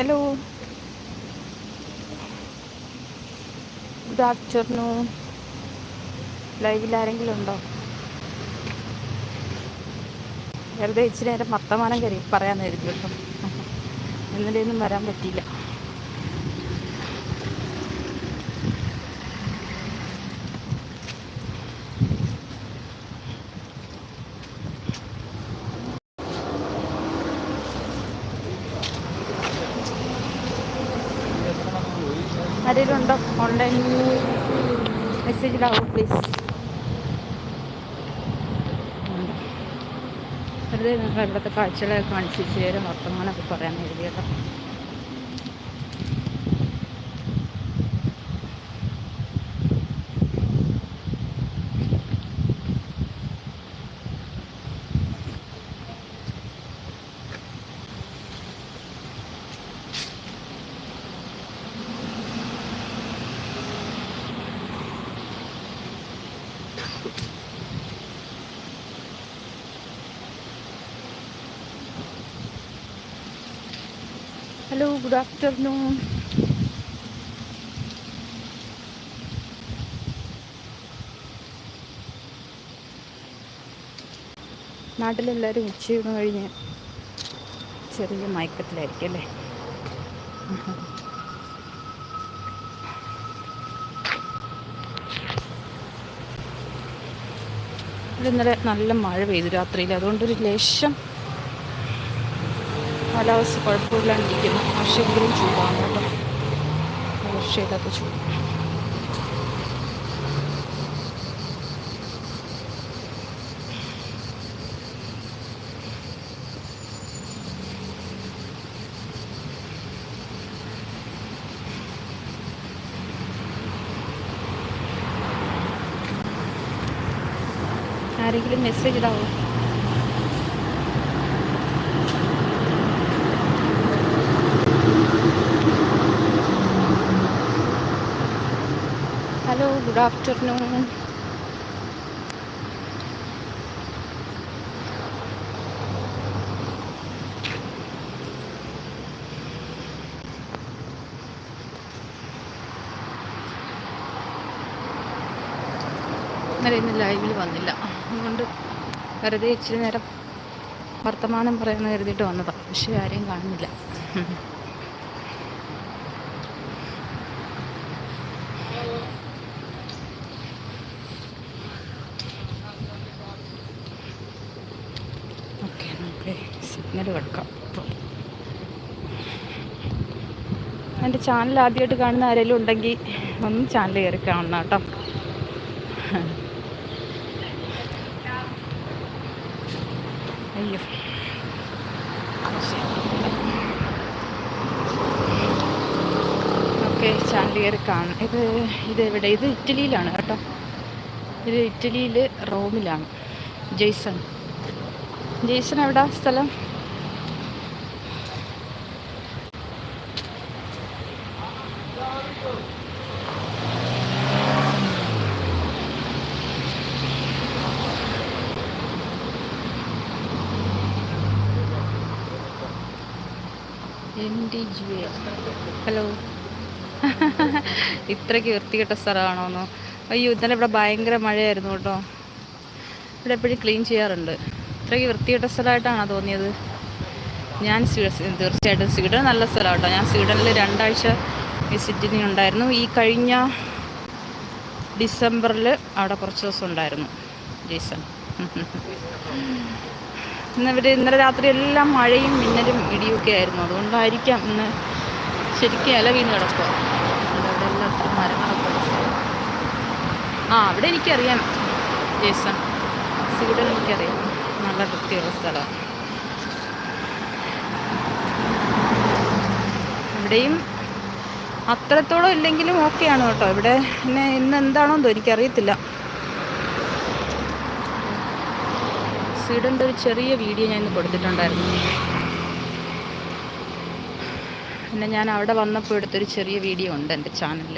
Hello good afternoon ലൈവിൽ ആരെങ്കിലും ഉണ്ടോ? വെറുതെ ഇച്ചിരി നേരം വർത്തമാനം കരി പറയാമെന്ന് കരുതി കേട്ടോ ഇന്നലെയൊന്നും വരാൻ പറ്റിയില്ല. ആരെങ്കിലും ഉണ്ടോ ഓൺലൈൻ മെസ്സേജിലാവും പ്ലീസ് വെറുതെ നിങ്ങൾ ഇവിടുത്തെ കാഴ്ചകളൊക്കെ കാണിച്ച് ചേരും വർത്തമാനമൊക്കെ പറയാൻ കേട്ടോ ഹലോ ഗുഡ് ആഫ്റ്റർനൂൺ നാട്ടിലെല്ലാവരും ഉച്ചയൂണ് കഴിഞ്ഞ് ചെറിയ മയക്കത്തിലായിരിക്കും അല്ലേ? ഇന്നലെ നല്ല മഴ പെയ്തു രാത്രിയിൽ. അതുകൊണ്ടൊരു ലേശം കാലാവസ്ഥ കുഴപ്പമില്ലാണ്ടിരിക്കുന്നു. പക്ഷേ എങ്കിലും ചൂടാണ് കേട്ടോ. പക്ഷേ ഇതൊക്കെ ചൂട്. ആരെങ്കിലും മെസ്സേജ് ഇടാവോ? ഹലോ ഗുഡ് ആഫ്റ്റർനൂൺ ഇന്നലെ ഇന്ന് ലൈവിൽ വന്നില്ല. വെറുതെ ഇച്ചിരി നേരം വർത്തമാനം പറയുന്ന കരുതിയിട്ട് വന്നതാണ് പക്ഷേ ആരെയും കാണുന്നില്ല. ഓക്കെ നമുക്ക് സിഗ്നൽ കൊടുക്കാം. എന്റെ ചാനൽ ആദ്യമായിട്ട് കാണുന്ന ആരെങ്കിലും ഉണ്ടെങ്കിൽ ഒന്ന് ചാനൽ കയറി കാണണം കേട്ടോ അയ്യോ ഓക്കെ ചാൻഡിയർ കാണണം ഇത് ഇത് എവിടെ ഇത് ഇറ്റലിയിലാണ് കേട്ടോ. ഇത് ഇറ്റലിയിൽ റോമിലാണ്. ജെയ്സൺ. ജെയ്സൺ എവിടെ സ്ഥലം? ഹലോ ഇത്രയ്ക്ക് വൃത്തികെട്ട സ്ഥലമാണോന്നോ. അയ്യോ ഇന്നലെ ഇവിടെ ഭയങ്കര മഴയായിരുന്നു കേട്ടോ. ഇവിടെ എപ്പോഴും ക്ലീൻ ചെയ്യാറുണ്ട്. ഇത്രയ്ക്ക് വൃത്തികെട്ട സ്ഥലമായിട്ടാണോ തോന്നിയത്? ഞാൻ തീർച്ചയായിട്ടും സ്വീഡൻ നല്ല സ്ഥലമാണ് കേട്ടോ. ഞാൻ സ്വീഡനിൽ രണ്ടാഴ്ച വിസിറ്റിന് ഉണ്ടായിരുന്നു ഈ കഴിഞ്ഞ ഡിസംബറിൽ അവിടെ കുറച്ച് ദിവസം ഉണ്ടായിരുന്നു ജേസൺ. ഇന്ന് ഇവർ ഇന്നലെ രാത്രി എല്ലാം മഴയും മിന്നലും ഇടിയൊക്കെ ആയിരുന്നു. അതുകൊണ്ടായിരിക്കാം ഇന്ന് ശരിക്കും ഇല വീണ് കിടക്കുക. അത്ര മരങ്ങളൊക്കെ ആ അവിടെ എനിക്കറിയാം ജേസൺ. സീഡൻ എനിക്കറിയാം. നല്ല വൃത്തിയുള്ള സ്ഥലമാണ് ഇവിടെയും അത്രത്തോളം ഇല്ലെങ്കിലും ഓക്കെയാണ് കേട്ടോ. ഇവിടെ പിന്നെ ഇന്ന് എന്താണോ എന്തോ എനിക്കറിയത്തില്ല. സീഡന്റെ ഒരു ചെറിയ വീഡിയോ ഞാൻ ഇന്ന് കൊടുത്തിട്ടുണ്ടായിരുന്നു. പിന്നെ ഞാൻ അവിടെ വന്നപ്പോൾ എടുത്തൊരു ചെറിയ വീഡിയോ ഉണ്ട് എന്റെ ചാനലിൽ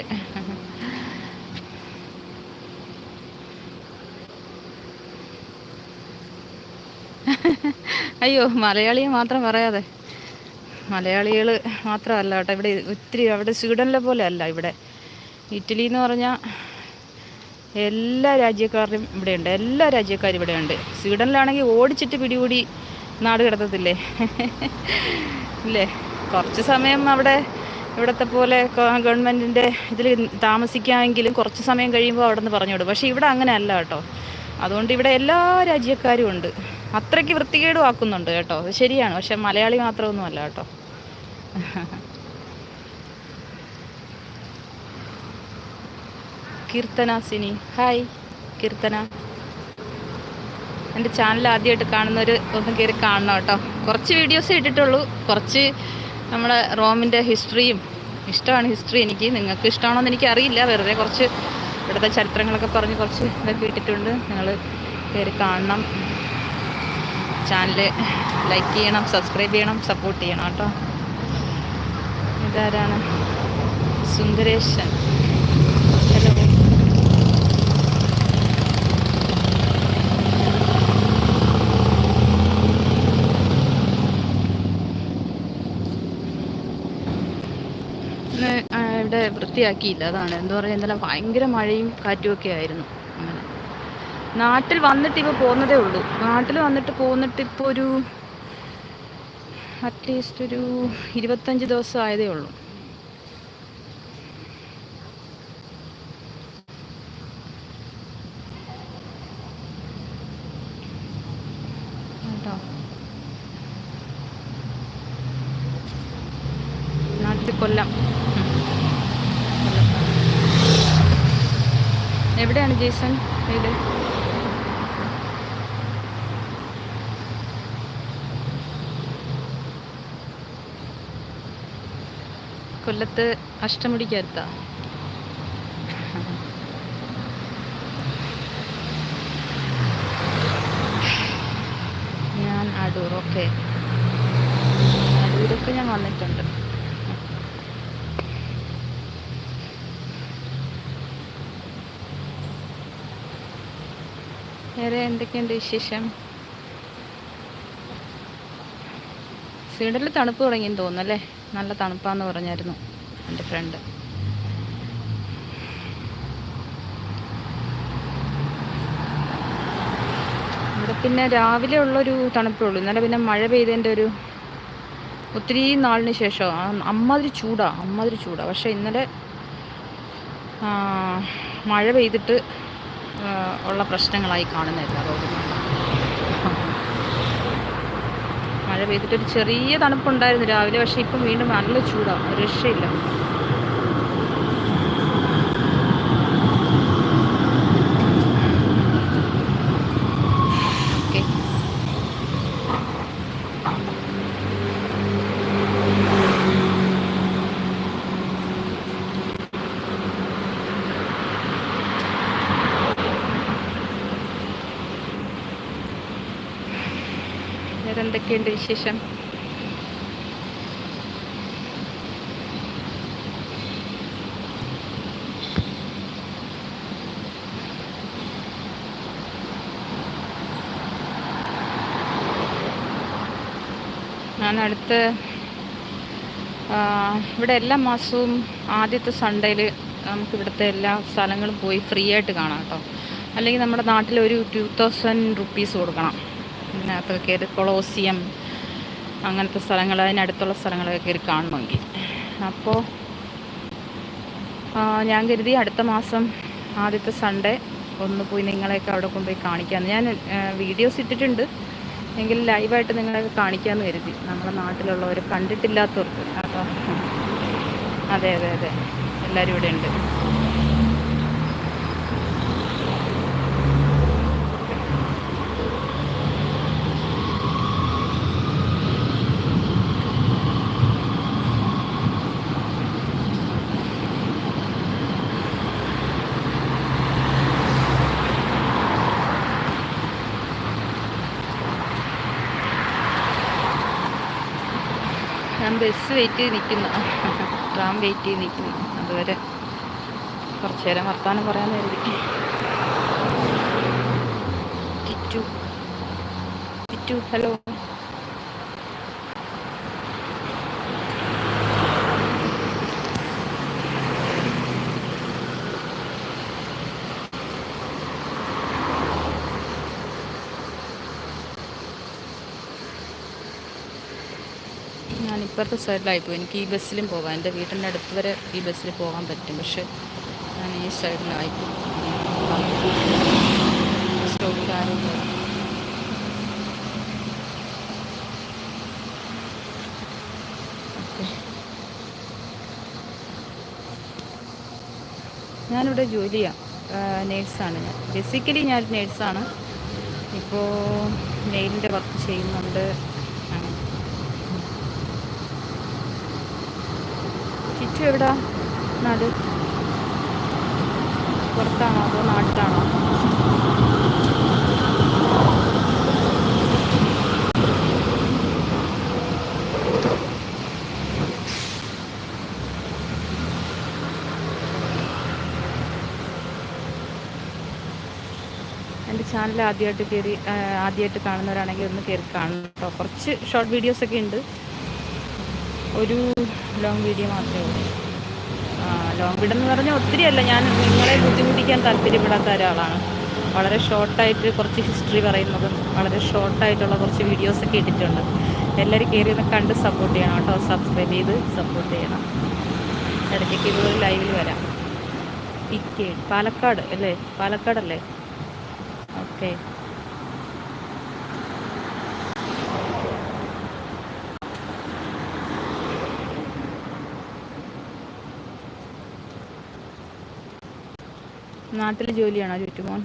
അയ്യോ മലയാളിയെ മാത്രം പറയാതെ. മലയാളികൾ മാത്രമല്ല കേട്ടോ ഇവിടെ ഒത്തിരി അവിടെ സ്വീഡനിലെ പോലെ അല്ല ഇവിടെ. ഇറ്റലി എന്ന് പറഞ്ഞാൽ എല്ലാ രാജ്യക്കാരും ഇവിടെയുണ്ട് എല്ലാ രാജ്യക്കാരും ഇവിടെയുണ്ട്. സ്വീഡനിലാണെങ്കിൽ ഓടിച്ചിട്ട് പിടികൂടി നാട് കിടത്തത്തില്ലേ? ഇല്ലേ? കുറച്ച് സമയം അവിടെ ഇവിടത്തെ പോലെ ഗവൺമെന്റിന്റെ ഇതിൽ താമസിക്കാമെങ്കിലും കുറച്ച് സമയം കഴിയുമ്പോൾ അവിടെ നിന്ന് പറഞ്ഞു വിടും. പക്ഷേ ഇവിടെ അങ്ങനെ അല്ല കേട്ടോ. അതുകൊണ്ട് ഇവിടെ എല്ലാ രാജ്യക്കാരും ഉണ്ട്. അത്രയ്ക്ക് വൃത്തികേടും ആക്കുന്നുണ്ട് കേട്ടോ. അത് ശരിയാണ്. പക്ഷെ മലയാളി മാത്രമൊന്നും അല്ല കേട്ടോ. കീർത്തന സിനി. ഹായ് കീർത്തന. എന്റെ ചാനൽ ആദ്യമായിട്ട് കാണുന്നവർ ഒന്നും കയറി കാണണം കേട്ടോ. കുറച്ച് വീഡിയോസ് ഇട്ടിട്ടുള്ളൂ. കുറച്ച് നമ്മുടെ റോമിന്റെ ഹിസ്റ്ററിയും ഇഷ്ടമാണ് ഹിസ്റ്ററി എനിക്ക്. നിങ്ങൾക്ക് ഇഷ്ടമാണോ എന്ന് അറിയില്ല വെറുതെ കുറച്ച് ഇവിടുത്തെ ചരിത്രങ്ങളൊക്കെ പറഞ്ഞ് കുറച്ച് ഇതൊക്കെ ഇട്ടിട്ടുണ്ട്. നിങ്ങൾ കയറി കാണണം. ചാനൽ ലൈക്ക് ചെയ്യണം സബ്സ്ക്രൈബ് ചെയ്യണം സപ്പോർട്ട് ചെയ്യണം കേട്ടോ. ഇതാരാണ്? സുന്ദരേശൻ ഹലോ ഇവിടെ വൃത്തിയാക്കിയില്ല. അതാണ്. എന്താ പറയുക ഇന്നലെ ഭയങ്കര മഴയും കാറ്റും ഒക്കെ ആയിരുന്നു അങ്ങനെ. നാട്ടിൽ വന്നിട്ട് ഇപ്പോൾ പോകുന്നതേ ഉള്ളൂ. നാട്ടിൽ വന്നിട്ട് പോന്നിട്ട് ഇപ്പോൾ ഒരു അറ്റ്ലീസ്റ്റ് ഒരു ഇരുപത്തഞ്ച് ദിവസം ആയതേ ഉള്ളൂ. നാട്ടിൽ കൊല്ലം. എവിടെയാണ് ജേസൺ വീട്? കൊല്ലത്ത് അഷ്ടമുടിക്കടുത്താ ഞാൻ അടൂർ ഓക്കെ അടൂരൊക്കെ ഞാൻ വന്നിട്ടുണ്ട്. വേറെ എന്തൊക്കെയുണ്ട് വിശേഷം? സ്വീഡനിൽ തണുപ്പ് തുടങ്ങിയെന്ന് തോന്നുന്നു അല്ലേ? നല്ല തണുപ്പാന്ന് പറഞ്ഞായിരുന്നു എന്റെ ഫ്രണ്ട് ഇവിടെ പിന്നെ രാവിലെ ഉള്ളൊരു തണുപ്പേ ഉള്ളൂ. ഇന്നലെ പിന്നെ മഴ പെയ്തതിന്റെ ഒരു ഒത്തിരി നാളിന് ശേഷം അമ്മാതിരി ചൂടാ അമ്മാതിരി ചൂടാ. പക്ഷേ ഇന്നലെ മഴ പെയ്തിട്ട് ഉള്ള പ്രശ്നങ്ങളായി കാണുന്നില്ല റോഡിൽ മഴ പെയ്തിട്ടൊരു ചെറിയ തണുപ്പുണ്ടായിരുന്നു രാവിലെ പക്ഷേ ഇപ്പം വീണ്ടും നല്ല ചൂടാണ് രക്ഷയില്ല. വേറെന്തൊക്കെയുണ്ട് വിശേഷം? ഞാൻ അടുത്ത് ഇവിടെ എല്ലാ മാസവും ആദ്യത്തെ സൺഡേയിൽ നമുക്ക് ഇവിടുത്തെ എല്ലാ സ്ഥലങ്ങളും പോയി ഫ്രീ ആയിട്ട് കാണാം കേട്ടോ. അല്ലെങ്കിൽ നമ്മുടെ നാട്ടിൽ ഒരു ടു തൗസൻഡ് റുപ്പീസ് കൊടുക്കണം. ഇതിനകത്ത് കയറി കൊളോസിയം അങ്ങനത്തെ സ്ഥലങ്ങൾ അതിനടുത്തുള്ള സ്ഥലങ്ങളൊക്കെ കയറി കാണണമെങ്കിൽ അപ്പോൾ ഞാൻ കരുതി അടുത്ത മാസം ആദ്യത്തെ സൺഡേ ഒന്ന് പോയി നിങ്ങളെയൊക്കെ അവിടെ കൊണ്ടുപോയി കാണിക്കാമെന്ന്. ഞാൻ വീഡിയോസ് ഇട്ടിട്ടുണ്ട്. എങ്കിൽ ലൈവായിട്ട് നിങ്ങളെയൊക്കെ കാണിക്കാമെന്ന് കരുതി. നമ്മുടെ നാട്ടിലുള്ളവർ കണ്ടിട്ടില്ലാത്തവർക്ക്. അപ്പോൾ അതെ അതെ അതെ. എല്ലാവരും ഇവിടെ ഉണ്ട്. ഞാൻ ബസ് വെയിറ്റ് ചെയ്ത് നിൽക്കുന്നു ട്രാം വെയിറ്റ് ചെയ്ത് നിൽക്കുന്നു അതുവരെ കുറച്ച് നേരം വർത്താനം പറയാമെന്ന് കരുതി ഹലോ ഞാൻ ഇപ്പുറത്തെ സൈഡിലായിപ്പോയി. എനിക്ക് ഈ ബസ്സിലും പോകാം. എന്റെ വീട്ടിന്റെ അടുത്ത് വരെ ഈ ബസ്സിൽ പോകാൻ പറ്റും. പക്ഷെ ഞാൻ ഈ സൈഡിലായിപ്പോയി. ഞാനിവിടെ ജോലിയാണ് നേഴ്സാണ് ഞാൻ. ബേസിക്കലി ഞാൻ നേഴ്സാണ്. ഇപ്പോൾ നെയിലിന്റെ വർക്ക് ചെയ്യുന്നുണ്ട്. ചുറ്റും എവിടാ? നാട്. പുറത്താണോ അതോ നാട്ടിലാണോ? എന്റെ ചാനൽ ആദ്യമായിട്ട് കയറി ആദ്യമായിട്ട് കാണുന്നവരാണെങ്കിൽ ഒന്ന് കയറി കാണണം കേട്ടോ കുറച്ച് ഷോർട്ട് വീഡിയോസൊക്കെ ഉണ്ട്. ഒരു ലോങ് വീഡിയോ മാത്രമേ ഉള്ളൂ. ലോങ് വീഡിയോ എന്ന് പറഞ്ഞാൽ ഒത്തിരി അല്ല ഞാൻ നിങ്ങളെ ബുദ്ധിമുട്ടിക്കാൻ താല്പര്യപ്പെടാത്ത ഒരാളാണ്. വളരെ ഷോർട്ടായിട്ട് കുറച്ച് ഹിസ്റ്ററി പറയുന്നതും വളരെ ഷോർട്ടായിട്ടുള്ള കുറച്ച് വീഡിയോസൊക്കെ ഇട്ടിട്ടുണ്ട്. എല്ലാവരും കയറി ഒന്ന് കണ്ട് സപ്പോർട്ട് ചെയ്യണം കേട്ടോ. സബ്സ്ക്രൈബ് ചെയ്ത് സപ്പോർട്ട് ചെയ്യണം. ഇടയ്ക്കൊക്കെ ഇതുപോലെ ലൈവിൽ വരാം. പിക്കേ പാലക്കാട് അല്ലേ? പാലക്കാടല്ലേ? ഓക്കെ നാട്ടിൽ ജോലിയാണോ ചുറ്റുമോൻ?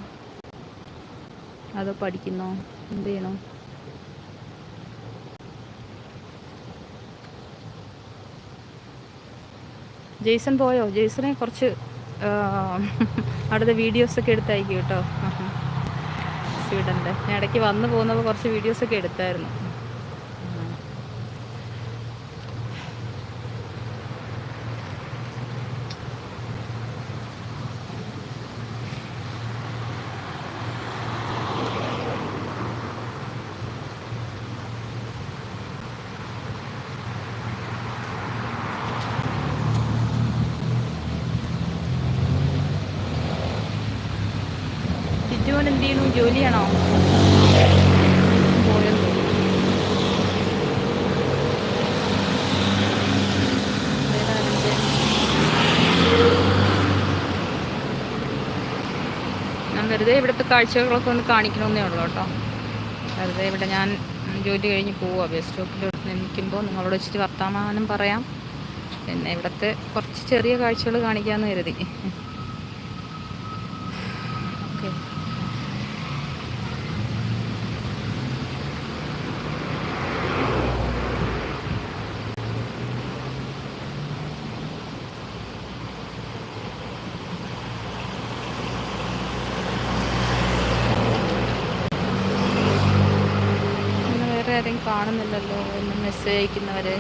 അതോ പഠിക്കുന്നോ? എന്ത് ചെയ്യണോ? ജെയ്സൺ പോയോ? ജെയ്സനെ കുറച്ച് അവിടുത്തെ വീഡിയോസൊക്കെ എടുത്തയക്കും കേട്ടോ. സ്വീഡന്റെ. ഞാൻ ഇടയ്ക്ക് വന്നു പോകുന്നപ്പോൾ കുറച്ച് വീഡിയോസൊക്കെ എടുത്തായിരുന്നു. ജോലിയാണോ? വെറുതെ ഇവിടുത്തെ കാഴ്ചകളൊക്കെ ഒന്ന് കാണിക്കണമെന്നേ ഉള്ളൂ കേട്ടോ. വെറുതെ ഇവിടെ ഞാൻ ജോലി കഴിഞ്ഞ് പോവുക ബസ് സ്റ്റോപ്പിലോട്ട് നിൽക്കുമ്പോൾ നിങ്ങളോട് വെച്ചിട്ട് വർത്തമാനം പറയാം. പിന്നെ ഇവിടുത്തെ കുറച്ച് ചെറിയ കാഴ്ചകൾ കാണിക്കാമെന്ന് കരുതി ഓക്കെ ഇന്ന് വേറെ ആരെയും കാണുന്നില്ലല്ലോ ഒന്ന് മെസ്സേജ് അയക്കുന്നവരെ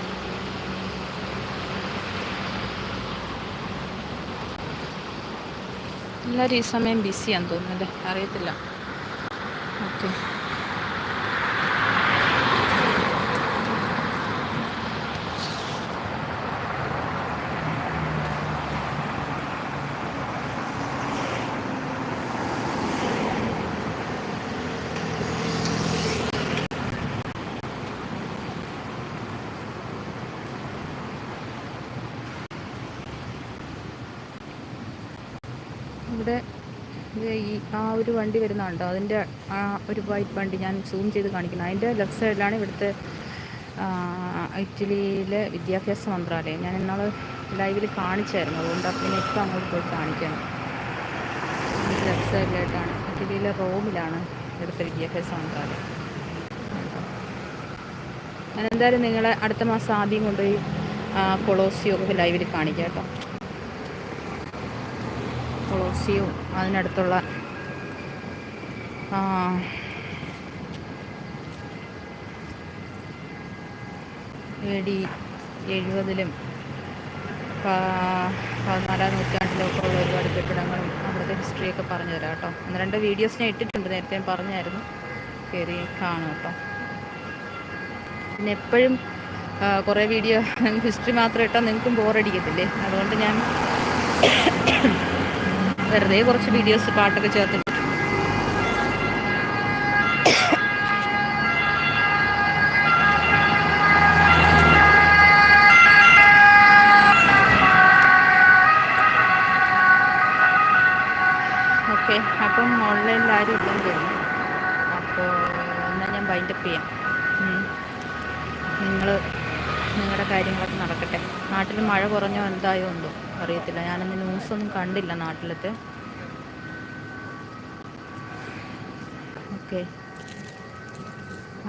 എല്ലാവരും ഈ സമയം ബിസിയാന്ന് തോന്നുന്നു അല്ലേ? അറിയത്തില്ല. ഓക്കെ ഇവിടെ ഈ ആ ഒരു വണ്ടി വരുന്നുണ്ടോ അതിന്റെ ആ ഒരു വൈറ്റ് വണ്ടി ഞാൻ സൂം ചെയ്ത് കാണിക്കുന്നത് അതിന്റെ ലെഫ്റ്റ് സൈഡിലാണ് ഇവിടുത്തെ ഇറ്റലിയിലെ വിദ്യാഭ്യാസ മന്ത്രാലയം. ഞാൻ ഇന്നാൾ ലൈവിൽ കാണിച്ചായിരുന്നു. അതുകൊണ്ട് പിന്നെ ഇപ്പം അങ്ങോട്ട് പോയി കാണിക്കണം. ലെഫ്റ്റ് സൈഡിലായിട്ടാണ്. ഇറ്റലിയിലെ റോമിലാണ് ഇവിടുത്തെ വിദ്യാഭ്യാസ മന്ത്രാലയം. ഞാൻ എന്തായാലും നിങ്ങളെ അടുത്ത മാസം ആദ്യം കൊണ്ടുപോയി കൊളോസിയൊക്കെ ലൈവിൽ കാണിക്കാം കേട്ടോ. കൊളോസിയവും അതിനടുത്തുള്ള എ ഡി എഴുപതിലും പതിനാലാം നൂറ്റാണ്ടിലൊക്കെ ഉള്ള ഒരുപാട് കെട്ടിടങ്ങളും അവിടുത്തെ ഹിസ്റ്ററിയൊക്കെ പറഞ്ഞു തരാം കേട്ടോ. ഒന്ന് രണ്ട് വീഡിയോസ് ഞാൻ ഇട്ടിട്ടുണ്ട് നേരത്തെ പറഞ്ഞായിരുന്നു. കയറി കാണും കേട്ടോ. പിന്നെ എപ്പോഴും കുറേ വീഡിയോ ഹിസ്റ്ററി മാത്രം ഇട്ടാൽ നിങ്ങൾക്കും ബോറടിക്കത്തില്ലേ അതുകൊണ്ട് ഞാൻ വെറുതെ കുറച്ച് വീഡിയോസ് പാട്ടൊക്കെ ചേർത്ത് ഓക്കെ അപ്പം ഓൺലൈനിൽ ആരും ഇല്ലെങ്കിൽ അപ്പോൾ എന്നാൽ ഞാൻ ബൈൻഡപ്പ് ചെയ്യാം. നിങ്ങൾ നിങ്ങളുടെ കാര്യങ്ങളൊക്കെ നടക്കട്ടെ. നാട്ടിൽ മഴ കുറഞ്ഞോ എന്തായോ ഉണ്ടോ അറിയത്തില്ല. ഞാനന്ന് ന്യൂസൊന്നും കണ്ടില്ല നാട്ടിലത്തെ. ഓക്കെ.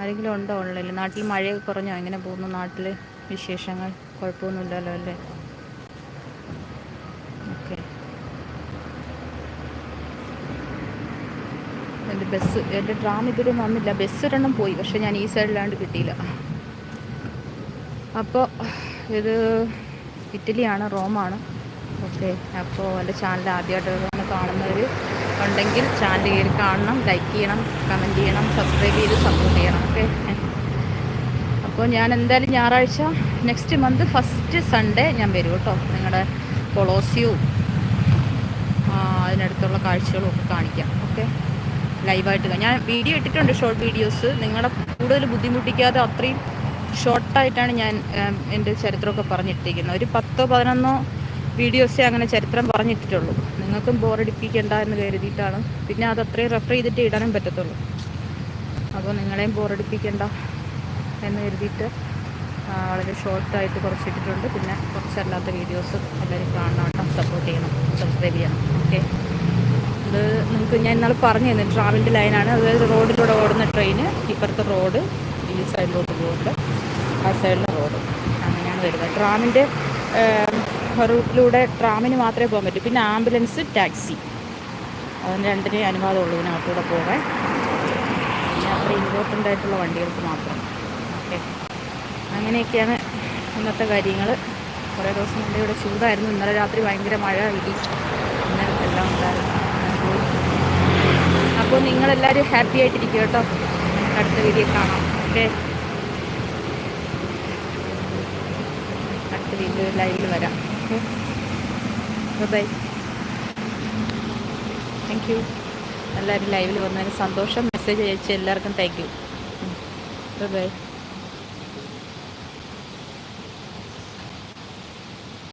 ആരെങ്കിലും ഉണ്ടോ ഓൺലൈനിൽ നാട്ടിൽ മഴയൊക്കെ കുറഞ്ഞോ? എങ്ങനെ പോകുന്നു നാട്ടിൽ വിശേഷങ്ങൾ? കുഴപ്പമൊന്നുമില്ലല്ലോ അല്ലേ? ഓക്കെ. എന്റെ ബസ് എന്റെ ട്രാം ഇതുവരെ വന്നില്ല. ബസ് ഒരെണ്ണം പോയി. പക്ഷേ ഞാൻ ഈ സൈഡിലാണ്ട് കിട്ടിയില്ല. അപ്പോൾ ഇത് ഇറ്റലിയാണ് റോമാണ്. ഓക്കെ അപ്പോൾ എന്റെ ചാനൽ ആദ്യമായിട്ട് കാണുന്നവർ ഉണ്ടെങ്കിൽ ചാനൽ കയറി കാണണം ലൈക്ക് ചെയ്യണം കമന്റ് ചെയ്യണം സബ്സ്ക്രൈബ് ചെയ്ത് സപ്പോർട്ട് ചെയ്യണം ഓക്കെ? അപ്പോൾ ഞാൻ എന്തായാലും ഞായറാഴ്ച നെക്സ്റ്റ് മന്ത് ഫസ്റ്റ് സൺഡേ ഞാൻ വരും കേട്ടോ. നിങ്ങളുടെ കൊളോസിയവും അതിനടുത്തുള്ള കാഴ്ചകളും ഒക്കെ കാണിക്കാം ഓക്കെ? ലൈവായിട്ട് ഞാൻ വീഡിയോ ഇട്ടിട്ടുണ്ട് ഷോർട്ട് വീഡിയോസ് നിങ്ങളുടെ കൂടുതൽ ബുദ്ധിമുട്ടിക്കാതെ അത്രയും ഷോർട്ടായിട്ടാണ് ഞാൻ എന്റെ ചരിത്രമൊക്കെ പറഞ്ഞിട്ടിരിക്കുന്നത്. ഒരു പത്തോ പതിനൊന്നോ വീഡിയോസേ അങ്ങനെ ചരിത്രം പറഞ്ഞിട്ടിട്ടുള്ളൂ. നിങ്ങൾക്കും ബോറടിപ്പിക്കേണ്ട എന്ന് കരുതിയിട്ടാണ്. പിന്നെ അത് അത്രയും റെഫർ ചെയ്തിട്ട് ഇടാനും പറ്റത്തുള്ളൂ. അപ്പോൾ നിങ്ങളെയും ബോറടിപ്പിക്കേണ്ട എന്ന് കരുതിയിട്ട് വളരെ ഷോർട്ടായിട്ട് കുറച്ചിട്ടിട്ടുണ്ട്. പിന്നെ കുറച്ചല്ലാത്ത വീഡിയോസ് എല്ലാവരും കാണണം കേട്ടോ. സപ്പോർട്ട് ചെയ്യണം. സബ്സ്ക്രൈബ് ചെയ്യണം. ഓക്കെ അത് നിങ്ങൾക്ക് ഞാൻ ഇന്നാൾ പറഞ്ഞു തന്നെ ട്രാവലിന്റെ ലൈനാണ്. അതായത് റോഡിലൂടെ ഓടുന്ന ട്രെയിന് ഇപ്പുറത്തെ റോഡ് ഈ സൈഡിലോട്ട് പോകുന്നുണ്ട് ആ സൈഡിലെ റോഡ്. അങ്ങനെയാണ് വരുന്നത്. ട്രാമിന്റെ റൂട്ടിലൂടെ ട്രാമിന് മാത്രമേ പോകാൻ പറ്റൂ. പിന്നെ ആംബുലൻസ് ടാക്സി. അതിന് രണ്ടിനെയും അനുവാദമുള്ളൂ ഇതിനകത്തൂടെ പോകാൻ. പിന്നെ അത്ര ഇമ്പോർട്ടന്റ് ആയിട്ടുള്ള വണ്ടികൾക്ക് മാത്രം. ഓക്കെ. അങ്ങനെയൊക്കെയാണ് ഇന്നത്തെ കാര്യങ്ങൾ കുറേ ദിവസം കൊണ്ട് ഇവിടെ ചൂടായിരുന്നു. ഇന്നലെ രാത്രി ഭയങ്കര മഴ ഇടി ഇന്ന് എല്ലാം ഉണ്ടായിരുന്നു. അപ്പോൾ നിങ്ങളെല്ലാവരും ഹാപ്പി ആയിട്ടിരിക്കും കേട്ടോ. അടുത്ത വീഡിയോ കാണാം. ഓക്കെ. വീഡിയോ ലൈവിൽ വരാം. ബൈ. താങ്ക് യു എല്ലാവരും ലൈവിൽ വന്നതിന് സന്തോഷം. മെസ്സേജ് അയച്ച എല്ലാവർക്കും താങ്ക് യു ബൈ.